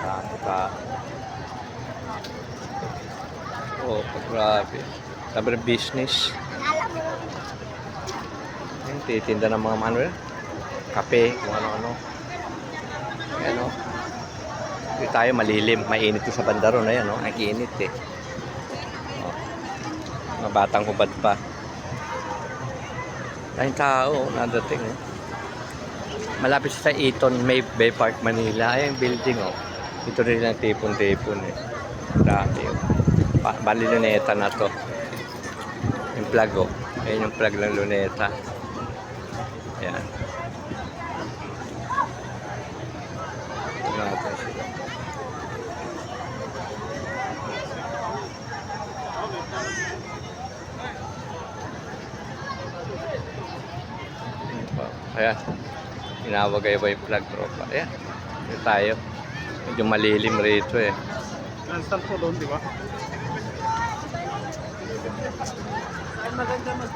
Dami ka. Oh, grabe. Sabi business. Yung titinda ng mga yan. Kape, kung ano-ano. Ayan o. Hindi tayo malilim. Mainit yung sa bandaro na yan o. Ang init eh. Oh. Mga hubad pa. Dahil tao, nadating eh. Malapit sa Eton May Bay Park, Manila. Ay, yung building oh. Ito rin ang tipon-tipon eh. Dami oh. Pa bali luneta na to. Yung plug oh. Ayan yung plug ng luneta. Ayan. Tingnan natin. Inawagay ba yung flag tropa? Ayan. Ito tayo. Medyo malilim rito eh. Constant po doon, di ba? Ay, maganda mag